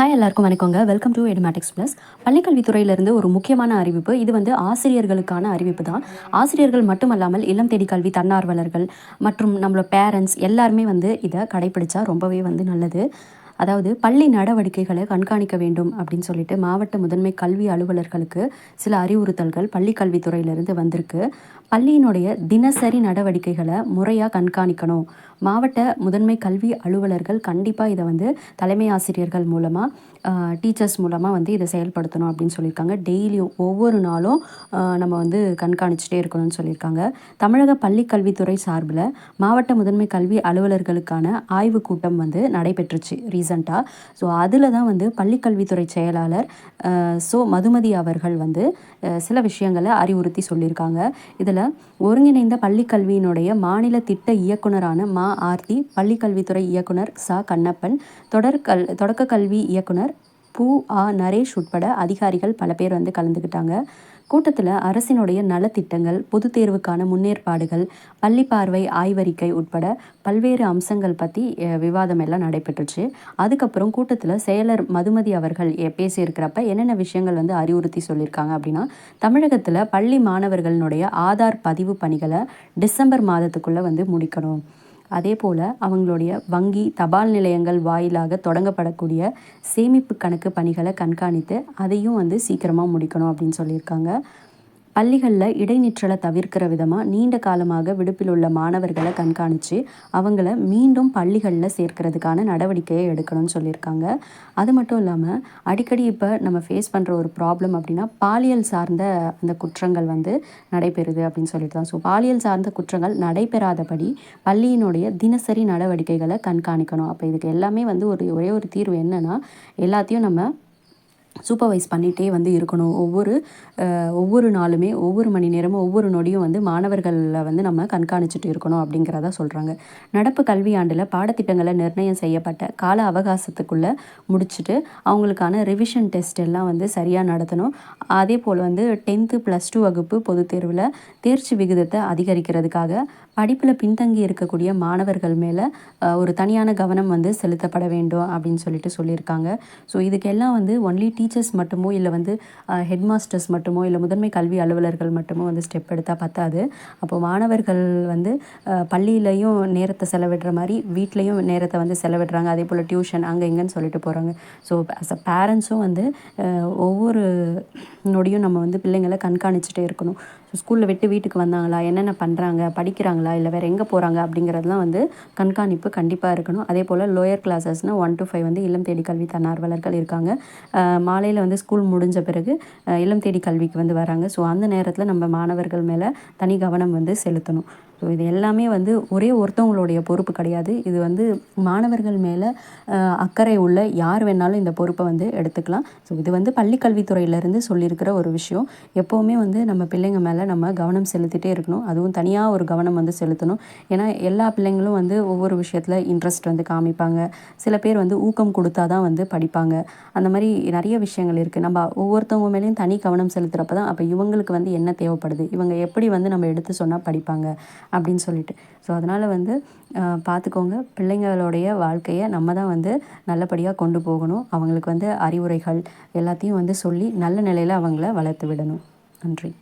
Hi எல்லாருக்கும் வணக்கங்க. Welcome to Edumatics plus பள்ளிக்கல்வித்துறையிலிருந்து ஒரு முக்கியமான அறிவிப்பு. இது வந்து ஆசிரியர்களுக்கான அறிவிப்பு தான். ஆசிரியர்கள் மட்டுமல்லாமல் இளம் தேடி கல்வி தன்னார்வலர்கள் மற்றும் நம்மளோட பேரண்ட்ஸ் எல்லாருமே வந்து இதை கடைப்பிடிச்சா ரொம்பவே வந்து நல்லது. அதாவது பள்ளி நடவடிக்கைகளை கண்காணிக்க வேண்டும் அப்படின்னு சொல்லிட்டு மாவட்ட முதன்மை கல்வி அலுவலர்களுக்கு சில அறிவுறுத்தல்கள் பள்ளி கல்வித்துறையிலிருந்து வந்திருக்கு. பள்ளியினுடைய தினசரி நடவடிக்கைகளை முறையாக கண்காணிக்கணும். மாவட்ட முதன்மை கல்வி அலுவலர்கள் கண்டிப்பாக இதை வந்து தலைமை ஆசிரியர்கள் மூலமாக டீச்சர்ஸ் மூலமாக வந்து இதை செயல்படுத்தணும் அப்படின்னு சொல்லியிருக்காங்க. டெய்லியும் ஒவ்வொரு நாளும் நம்ம வந்து கண்காணிச்சுட்டே இருக்கணும்னு சொல்லியிருக்காங்க. தமிழக பள்ளி கல்வித்துறை சார்பில் மாவட்ட முதன்மை கல்வி அலுவலர்களுக்கான ஆய்வு கூட்டம் வந்து நடைபெற்றுச்சு ரீசண்டாக ஸோ அதில் தான் வந்து பள்ளிக்கல்வித்துறை செயலாளர் ஸோ மதுமதி அவர்கள் வந்து சில விஷயங்களை அறிவுறுத்தி சொல்லியிருக்காங்க. இதில் ஒருங்கிணைந்த பள்ளிக்கல்வியினுடைய மாநில திட்ட இயக்குனரான மா ஆர்த்தி பள்ளிக்கல்வித்துறை இயக்குனர் சா கண்ணப்பன் தொடர்கல் தொடக்க கல்வி இயக்குனர் பூ ஆ நரேஷ் உட்பட அதிகாரிகள் பல பேர் வந்து கலந்துக்கிட்டாங்க கூட்டத்தில் அரசினுடைய நலத்திட்டங்கள் பொது தேர்வுக்கான முன்னேற்பாடுகள் பள்ளி பார்வை ஆய்வறிக்கை உட்பட பல்வேறு அம்சங்கள் பற்றி விவாதம் எல்லாம் நடைபெற்றுச்சு. அதுக்கப்புறம் கூட்டத்தில் செயலர் மதுமதி அவர்கள் பேசியிருக்கிறப்ப என்னென்ன விஷயங்கள் வந்து அறிவுறுத்தி சொல்லியிருக்காங்க அப்படின்னா தமிழகத்தில் பள்ளி மாணவர்களினுடைய ஆதார் பதிவு பணிகளை டிசம்பர் மாதத்துக்குள்ளே வந்து முடிக்கணும். அதே போல் அவங்களுடைய வங்கி தபால் நிலையங்கள் வாயிலாக தொடங்கப்படக்கூடிய சேமிப்பு கணக்கு பணிகளை கண்காணித்து அதையும் வந்து சீக்கிரமாக முடிக்கணும் அப்படின்னு சொல்லியிருக்காங்க. பள்ளிகளில் இடைநிற்றலை தவிர்க்கிற விதமாக நீண்ட காலமாக விடுப்பில் உள்ள மாணவர்களை கண்காணித்து அவங்கள மீண்டும் பள்ளிகளில் சேர்க்கறதுக்கான நடவடிக்கையை எடுக்கணும்னு சொல்லியிருக்காங்க. அது மட்டும் இல்லாமல் அடிக்கடி இப்போ நம்ம ஃபேஸ் பண்ணுற ஒரு ப்ராப்ளம் அப்படின்னா பாலியல் சார்ந்த அந்த குற்றங்கள் வந்து நடைபெறுது அப்படின்னு சொல்லிட்டு தான் ஸோ பாலியல் சார்ந்த குற்றங்கள் நடைபெறாதபடி பள்ளியினுடைய தினசரி நடவடிக்கைகளை கண்காணிக்கணும். அப்போ இதுக்கு எல்லாமே வந்து ஒரு ஒரே ஒரு தீர்வு என்னென்னா எல்லாத்தையும் நம்ம சூப்பர்வைஸ் பண்ணிகிட்டே வந்து இருக்கணும். ஒவ்வொரு ஒவ்வொரு நாளுமே ஒவ்வொரு மணி நேரமும் ஒவ்வொரு நொடியும் வந்து மாணவர்களில் வந்து நம்ம கண்காணிச்சுட்டு இருக்கணும் அப்படிங்கிறத சொல்கிறாங்க நடப்பு கல்வியாண்டில் பாடத்திட்டங்களை நிர்ணயம் செய்யப்பட்ட கால அவகாசத்துக்குள்ளே முடிச்சுட்டு அவங்களுக்கான ரிவிஷன் டெஸ்ட் எல்லாம் வந்து சரியாக நடத்தணும். அதே போல் வந்து டென்த்து ப்ளஸ் டூ வகுப்பு பொதுத் தேர்வில் தேர்ச்சி விகிதத்தை அதிகரிக்கிறதுக்காக படிப்பில் பின்தங்கி இருக்கக்கூடிய மாணவர்கள் மேலே ஒரு தனியான கவனம் வந்து செலுத்தப்பட வேண்டும் அப்படின்னு சொல்லிட்டு சொல்லியிருக்காங்க. ஸோ இதுக்கெல்லாம் வந்து ஒன்லி டீச்சர்ஸ் மட்டுமோ இல்லை வந்து ஹெட் மாஸ்டர்ஸ் மட்டுமோ இல்லை முதன்மை கல்வி அலுவலர்கள் மட்டுமோ வந்து ஸ்டெப் எடுத்தால் பத்தாது. அப்போது மாணவர்கள் வந்து பள்ளியிலையும் நேரத்தை செலவிடுற மாதிரி வீட்லேயும் நேரத்தை வந்து செலவிடுறாங்க. அதே போல் டியூஷன் அங்கே இங்கேன்னு சொல்லிட்டு போகிறாங்க ஸோ அஸ் அ பேரண்ட்ஸும் வந்து ஒவ்வொரு நொடியும் நம்ம வந்து பிள்ளைங்களை கண்காணிச்சுட்டே இருக்கணும். ஸோ ஸ்கூலில் விட்டு வீட்டுக்கு வந்தாங்களா? என்னென்ன பண்ணுறாங்க படிக்கிறாங்களா? இல்லை வேறு எங்கே போகிறாங்க அப்படிங்கிறதுலாம் வந்து கண்காணிப்பு கண்டிப்பாக இருக்கணும். அதே போல் லோயர் கிளாஸஸ்னால் ஒன் டு ஃபைவ் வந்து இளம் தேடி கல்வி தன்னார்வலர்கள் இருக்காங்க. மாலையில் வந்து ஸ்கூல் முடிஞ்ச பிறகு இளம் தேடி கல்விக்கு வந்து வராங்க. ஸோ அந்த நேரத்தில் நம்ம மாணவர்கள் மேலே தனி கவனம் வந்து செலுத்தணும். ஸோ இது எல்லாமே வந்து ஒரே ஒருத்தவங்களுடைய பொறுப்பு கிடையாது. இது வந்து மாணவர்கள் மேலே அக்கறை உள்ள யார் வேணாலும் இந்த பொறுப்பை வந்து எடுத்துக்கலாம். ஸோ இது வந்து பள்ளிக்கல்வித்துறையிலேருந்து சொல்லியிருக்கிற ஒரு விஷயம். எப்போவுமே வந்து நம்ம பிள்ளைங்க மேலே நம்ம கவனம் செலுத்திட்டே இருக்கணும். அதுவும் தனியாக ஒரு கவனம் வந்து செலுத்தணும். ஏன்னா எல்லா பிள்ளைங்களும் வந்து ஒவ்வொரு விஷயத்தில் இன்ட்ரெஸ்ட் வந்து காமிப்பாங்க. சில பேர் வந்து ஊக்கம் கொடுத்தா தான் வந்து படிப்பாங்க. அந்த மாதிரி நிறைய விஷயங்கள் இருக்குது நம்ம ஒவ்வொருத்தவங்க மேலேயும் தனி கவனம் செலுத்துகிறப்ப தான் அப்போ இவங்களுக்கு வந்து என்ன தேவைப்படுது? இவங்க எப்படி வந்து நம்ம எடுத்து சொன்னால் படிப்பாங்க? அப்படின்னு சொல்லிட்டு. ஸோ அதனால் வந்து பார்த்துக்கோங்க பிள்ளைங்களுடைய வாழ்க்கையை நம்ம தான் வந்து நல்லபடியாக கொண்டு போகணும். அவங்களுக்கு வந்து அறிவுரைகள் எல்லாத்தையும் வந்து சொல்லி நல்ல நிலையில் அவங்கள வளர்த்து விடணும். நன்றி.